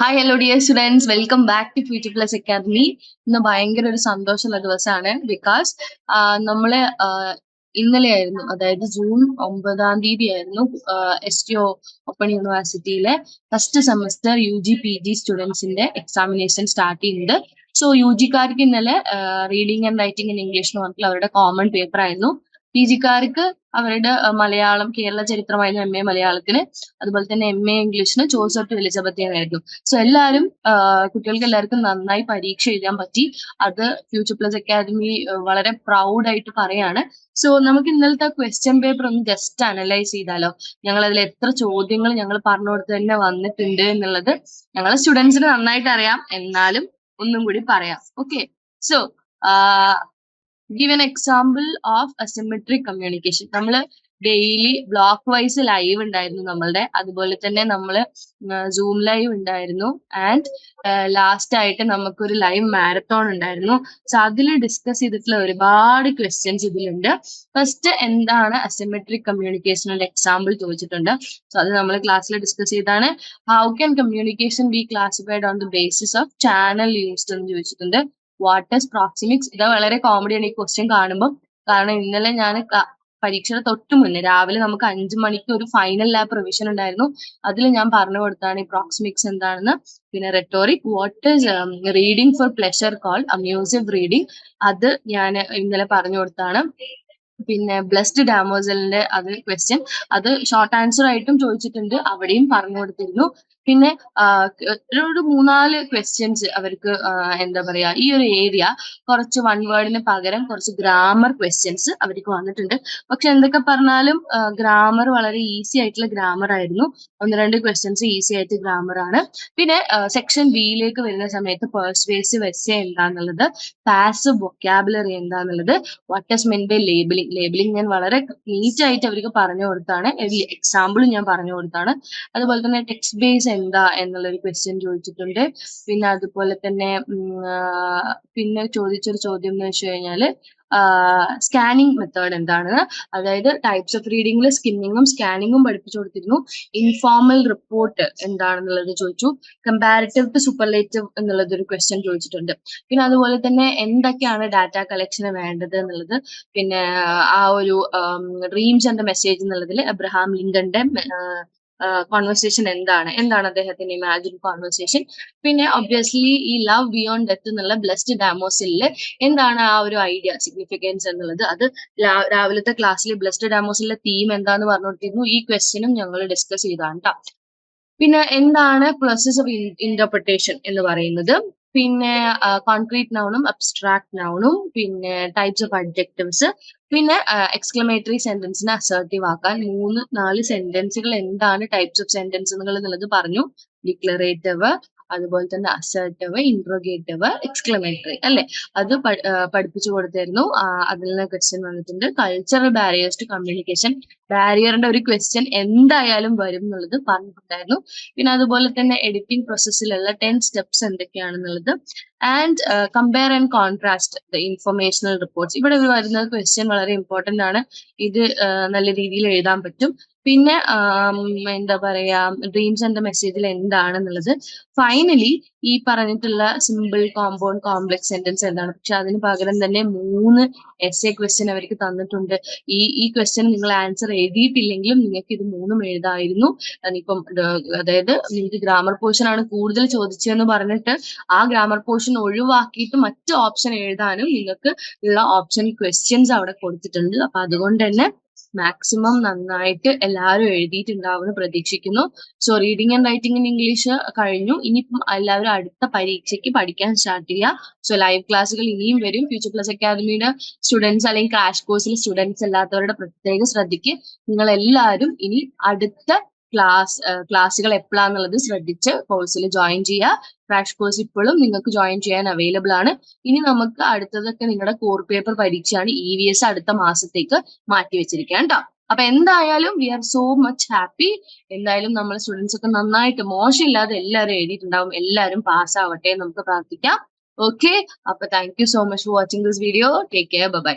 Hi hello dear students welcome back to future plus academy ഇന്ന് ഭയങ്കര ഒരു സന്തോഷമുള്ള ദിവസമാണ് ബിക്കോസ് നമ്മൾ ഇന്നലെ ആയിരുന്നു. അതായത് ജൂൺ ഒമ്പതാം തീയതി ആയിരുന്നു എസ് ടി ഒ ഓപ്പൺ യൂണിവേഴ്സിറ്റിയിലെ first semester U G P G സ്റ്റുഡൻസിന്റെ examination start ചെയ്യുന്നത്. സോ യു ജിക്കാർക്ക് ഇന്നലെ reading and writing in English എന്ന് പറഞ്ഞിട്ടുള്ള അവരുടെ കോമൺ പേപ്പർ ആയിരുന്നു. പി ജിക്കാർക്ക് അവരുടെ മലയാളം കേരള ചരിത്രമായിരുന്നു എം എ മലയാളത്തിന്. അതുപോലെ തന്നെ എം എ ഇംഗ്ലീഷിന് ജോസഫ് എലിസബത്തിയായിരുന്നു സോ എല്ലാവരും കുട്ടികൾക്ക് എല്ലാവർക്കും നന്നായി പരീക്ഷ എഴുതാൻ പറ്റി. അത് ഫ്യൂച്ചർ പ്ലസ് അക്കാദമി വളരെ പ്രൗഡ് ആയിട്ട് പറയാണ്. സോ നമുക്ക് ഇന്നലത്തെ ക്വസ്റ്റ്യൻ പേപ്പർ ഒന്ന് ജസ്റ്റ് അനലൈസ് ചെയ്താലോ? ഞങ്ങൾ അതിൽ എത്ര ചോദ്യങ്ങൾ ഞങ്ങൾ പറഞ്ഞു കൊടുത്ത് തന്നെ വന്നിട്ടുണ്ട് എന്നുള്ളത് ഞങ്ങളെ സ്റ്റുഡൻസിന് നന്നായിട്ട് അറിയാം. എന്നാലും ഒന്നും കൂടി പറയാം. Okay so give an example of asymmetric communication നമ്മൾ ഡെയിലി ബ്ലോക്ക് വൈസ് ലൈവ് ഉണ്ടായിരുന്നു നമ്മളുടെ. അതുപോലെ തന്നെ നമ്മൾ സൂം ലൈവ് ഉണ്ടായിരുന്നു. ആൻഡ് ലാസ്റ്റ് ആയിട്ട് നമുക്കൊരു ലൈവ് മാരത്തോൺ ഉണ്ടായിരുന്നു. സോ അതിൽ ഡിസ്കസ് ചെയ്തിട്ടുള്ള ഒരുപാട് ക്വസ്റ്റ്യൻസ് ഇതിലുണ്ട്. ഫസ്റ്റ് എന്താണ് അസിമെട്രിക് കമ്മ്യൂണിക്കേഷനുള്ള എക്സാമ്പിൾ ചോദിച്ചിട്ടുണ്ട്. സോ അത് നമ്മൾ ക്ലാസ്സിൽ ഡിസ്കസ് ചെയ്താണ് how can communication be classified on the basis of channel used എന്ന് ചോദിച്ചിട്ടുണ്ട്. വാട്ട് ഇസ് പ്രോക്സിമിക്സ് ഇത് വളരെ കോമഡിയാണ് ഈ ക്വസ്റ്റ്യൻ കാണുമ്പോൾ കാരണം ഇന്നലെ ഞാൻ പരീക്ഷയുടെ തൊട്ട് മുന്നേ രാവിലെ നമുക്ക് അഞ്ചു മണിക്ക് ഒരു ഫൈനൽ ലാബ് റിവിഷൻ ഉണ്ടായിരുന്നു. അതിൽ ഞാൻ പറഞ്ഞു കൊടുത്താണ് ഈ പ്രോക്സിമിക്സ് എന്താണെന്ന്. പിന്നെ rhetoric what is reading for pleasure call amusive reading അത് ഞാൻ ഇന്നലെ പറഞ്ഞു കൊടുത്താണ്. പിന്നെ ബ്ലസ്ഡ് ഡാമോസലിന്റെ അത് ക്വസ്റ്റ്യൻ അത് ഷോർട്ട് ആൻസർ ആയിട്ടും ചോദിച്ചിട്ടുണ്ട്. അവിടെയും പറഞ്ഞു കൊടുത്തിരുന്നു. പിന്നെ ഒരു മൂന്നാൽ ക്വസ്റ്റ്യൻസ് അവർക്ക് എന്താ പറയാ ഈ ഒരു ഏരിയ കുറച്ച് വൺ വേർഡിന് പകരം കുറച്ച് ഗ്രാമർ ക്വസ്റ്റ്യൻസ് അവർക്ക് വന്നിട്ടുണ്ട്. പക്ഷെ എന്തൊക്കെ പറഞ്ഞാലും ഗ്രാമർ വളരെ ഈസി ആയിട്ടുള്ള ഗ്രാമർ ആയിരുന്നു. ഒന്ന് രണ്ട് ക്വസ്റ്റ്യൻസ് ഈസി ആയിട്ട് ഗ്രാമർ ആണ്. പിന്നെ സെക്ഷൻ ബിയിലേക്ക് വരുന്ന സമയത്ത് പേഴ്സ്വേസീവ് എസ് എന്താന്നുള്ളത് പാസീവ് വൊക്കാബുലറി എന്താന്നുള്ളത് what is meant by labelling labelling ഞാൻ വളരെ നീറ്റ് ആയിട്ട് അവർക്ക് പറഞ്ഞു കൊടുത്താണ്. എക്സാമ്പിൾ ഞാൻ പറഞ്ഞു കൊടുത്താണ്. അതുപോലെ തന്നെ ടെക്സ്റ്റ് ബേസ് എന്താ എന്നുള്ള ഒരു ക്വസ്റ്റ്യൻ ചോദിച്ചിട്ടുണ്ട്. പിന്നെ അതുപോലെ തന്നെ പിന്നെ ചോദിച്ചൊരു ചോദ്യം എന്ന് വെച്ച് കഴിഞ്ഞാൽ സ്കാനിങ് മെത്തേഡ് എന്താണ്? അതായത് ടൈപ്സ് ഓഫ് റീഡിംഗിൽ സ്കിന്നിങ്ങും സ്കാനിങ്ങും പഠിപ്പിച്ചു കൊടുത്തിരുന്നു. ഇൻഫോർമൽ റിപ്പോർട്ട് എന്താണെന്നുള്ളത് ചോദിച്ചു. കമ്പാരിറ്റീവ് ടു സൂപ്പർലേറ്റീവ് എന്നുള്ളത് ഒരു ക്വസ്റ്റ്യൻ ചോദിച്ചിട്ടുണ്ട്. പിന്നെ അതുപോലെ തന്നെ എന്തൊക്കെയാണ് ഡാറ്റ കളക്ഷന് വേണ്ടത് എന്നുള്ളത്? പിന്നെ ആ ഒരു ഡ്രീംസ് ആൻഡ് മെസ്സേജ് എന്നുള്ളതിൽ അബ്രഹാം ലിങ്കന്റെ കോൺവെർസേഷൻ എന്താണ്? എന്താണ് അദ്ദേഹത്തിന്റെ ഇമാജിൻ കോൺവെർസേഷൻ പിന്നെ ഒബ്വിയസ്ലി ഈ ലവ് ബിയോണ്ട് ഡെത്ത് എന്നുള്ള ബ്ലസ്ഡ് ഡാമോസിലെ എന്താണ് ആ ഒരു ഐഡിയ സിഗ്നിഫിക്കൻസ് എന്നുള്ളത്? അത് രാവിലത്തെ ക്ലാസ്സിൽ ബ്ലസ്ഡ് ഡാമോസിലെ തീം എന്താന്ന് പറഞ്ഞുകൊണ്ടിരുന്നു ഈ ക്വസ്റ്റ്യനും ഞങ്ങൾ ഡിസ്കസ് ചെയ്താണ് പിന്നെ എന്താണ് പ്രോസസ് ഓഫ് ഇന്റർപ്രിട്ടേഷൻ എന്ന് പറയുന്നത്? പിന്നെ കോൺക്രീറ്റ് നൗണും അബ്സ്ട്രാക്ട് നൗണും പിന്നെ ടൈപ്സ് ഓഫ് അഡ്ജക്റ്റീവ്സ് പിന്നെ എക്സ്ക്ലമേറ്ററി സെന്റൻസിനെ അസേർട്ടീവ് ആക്കാൻ മൂന്ന് നാല് സെന്റൻസുകൾ എന്താണ് ടൈപ്സ് ഓഫ് സെന്റൻസ് എന്നുള്ളത് പറഞ്ഞു. ഡിക്ലറേറ്റീവ് അതുപോലെ തന്നെ അസേർട്ടീവ് ഇൻട്രോഗേറ്റീവ് എക്സ്ക്ലമേറ്ററി അല്ലെ? അത് പഠിപ്പിച്ചു കൊടുത്തിരുന്നു. അതിൽ നിന്ന് ക്വസ്റ്റ്യൻ വന്നിട്ടുണ്ട്. കൾച്ചറൽ ബാരിയേഴ്സ് ടു കമ്മ്യൂണിക്കേഷൻ ബാരിയറിന്റെ ഒരു ക്വസ്റ്റ്യൻ എന്തായാലും വരും എന്നുള്ളത് പറഞ്ഞിട്ടുണ്ടായിരുന്നു പിന്നെ അതുപോലെ തന്നെ എഡിറ്റിംഗ് പ്രോസസ്സിലുള്ള ten steps എന്തൊക്കെയാണെന്നുള്ളത്. And compare and contrast the informational reports ഇവിടെ വരുന്ന ക്വസ്റ്റ്യൻ വളരെ ഇമ്പോർട്ടന്റ് ആണ്. ഇത് നല്ല രീതിയിൽ എഴുതാൻ പറ്റും. പിന്നെ എന്താ പറയാ ഡ്രീംസ് ആൻഡ് മെസ്സേജിൽ എന്താണെന്നുള്ളത്. ഫൈനലി ഈ പറഞ്ഞിട്ടുള്ള സിമ്പിൾ കോമ്പൗണ്ട് കോംപ്ലക്സ് സെന്റൻസ് എന്താണ്? പക്ഷെ അതിന് പകരം തന്നെ മൂന്ന് എസ് എ ക്വസ്റ്റ്യൻ അവർക്ക് തന്നിട്ടുണ്ട്. ഈ ഈ ക്വസ്റ്റ്യൻ നിങ്ങൾ ആൻസർ എഴുതിയിട്ടില്ലെങ്കിലും നിങ്ങൾക്ക് ഇത് മൂന്നും എഴുതായിരുന്നു. ഇപ്പം അതായത് നിങ്ങൾക്ക് ഗ്രാമർ പോർഷൻ ആണ് കൂടുതൽ ചോദിച്ചതെന്ന് പറഞ്ഞിട്ട് ആ ഗ്രാമർ പോർഷൻ ഒഴിവാക്കിയിട്ട് മറ്റു ഓപ്ഷൻ എഴുതാനും നിങ്ങൾക്ക് ഉള്ള ഓപ്ഷൻ ക്വസ്റ്റ്യൻസ് അവിടെ കൊടുത്തിട്ടുണ്ട്. അപ്പൊ അതുകൊണ്ട് തന്നെ മാക്സിമം നന്നായിട്ട് എല്ലാവരും എഴുതിയിട്ടുണ്ടാവുമെന്ന് പ്രതീക്ഷിക്കുന്നു. So reading and writing in English കഴിഞ്ഞു. ഇനിയിപ്പം എല്ലാവരും അടുത്ത പരീക്ഷയ്ക്ക് പഠിക്കാൻ സ്റ്റാർട്ട് ചെയ്യുക. സോ ലൈവ് ക്ലാസ്സുകൾ ഇനിയും വരും. ഫ്യൂച്ചർ പ്ലസ് അക്കാദമിയുടെ സ്റ്റുഡൻസ് അല്ലെങ്കിൽ ക്രാഷ് കോഴ്സിലെ സ്റ്റുഡൻസ് അല്ലാത്തവരുടെ പ്രത്യേകം ശ്രദ്ധിക്കുക നിങ്ങൾ എല്ലാവരും ഇനി അടുത്ത ക്ലാസ് ക്ലാസ്സുകൾ എപ്പോഴാന്നുള്ളത് ശ്രദ്ധിച്ച് കോഴ്സിൽ ജോയിൻ ചെയ്യുക ക്രാഷ് കോഴ്സ് ഇപ്പോഴും നിങ്ങൾക്ക് ജോയിൻ ചെയ്യാൻ അവൈലബിൾ ആണ്. ഇനി നമുക്ക് അടുത്തതൊക്കെ നിങ്ങളുടെ കോർ പേപ്പർ പരീക്ഷയാണ് ഇ വി എസ് അടുത്ത മാസത്തേക്ക് മാറ്റി വെച്ചിരിക്കുക കേട്ടോ അപ്പൊ എന്തായാലും we are so much happy എന്തായാലും നമ്മൾ സ്റ്റുഡൻസ് ഒക്കെ നന്നായിട്ട് മോശമില്ലാതെ എല്ലാവരും എഴുതിയിട്ടുണ്ടാവും. എല്ലാവരും പാസ് ആവട്ടെ നമുക്ക് പ്രാർത്ഥിക്കാം. ഓക്കെ അപ്പൊ thank you so much for watching this video take care bye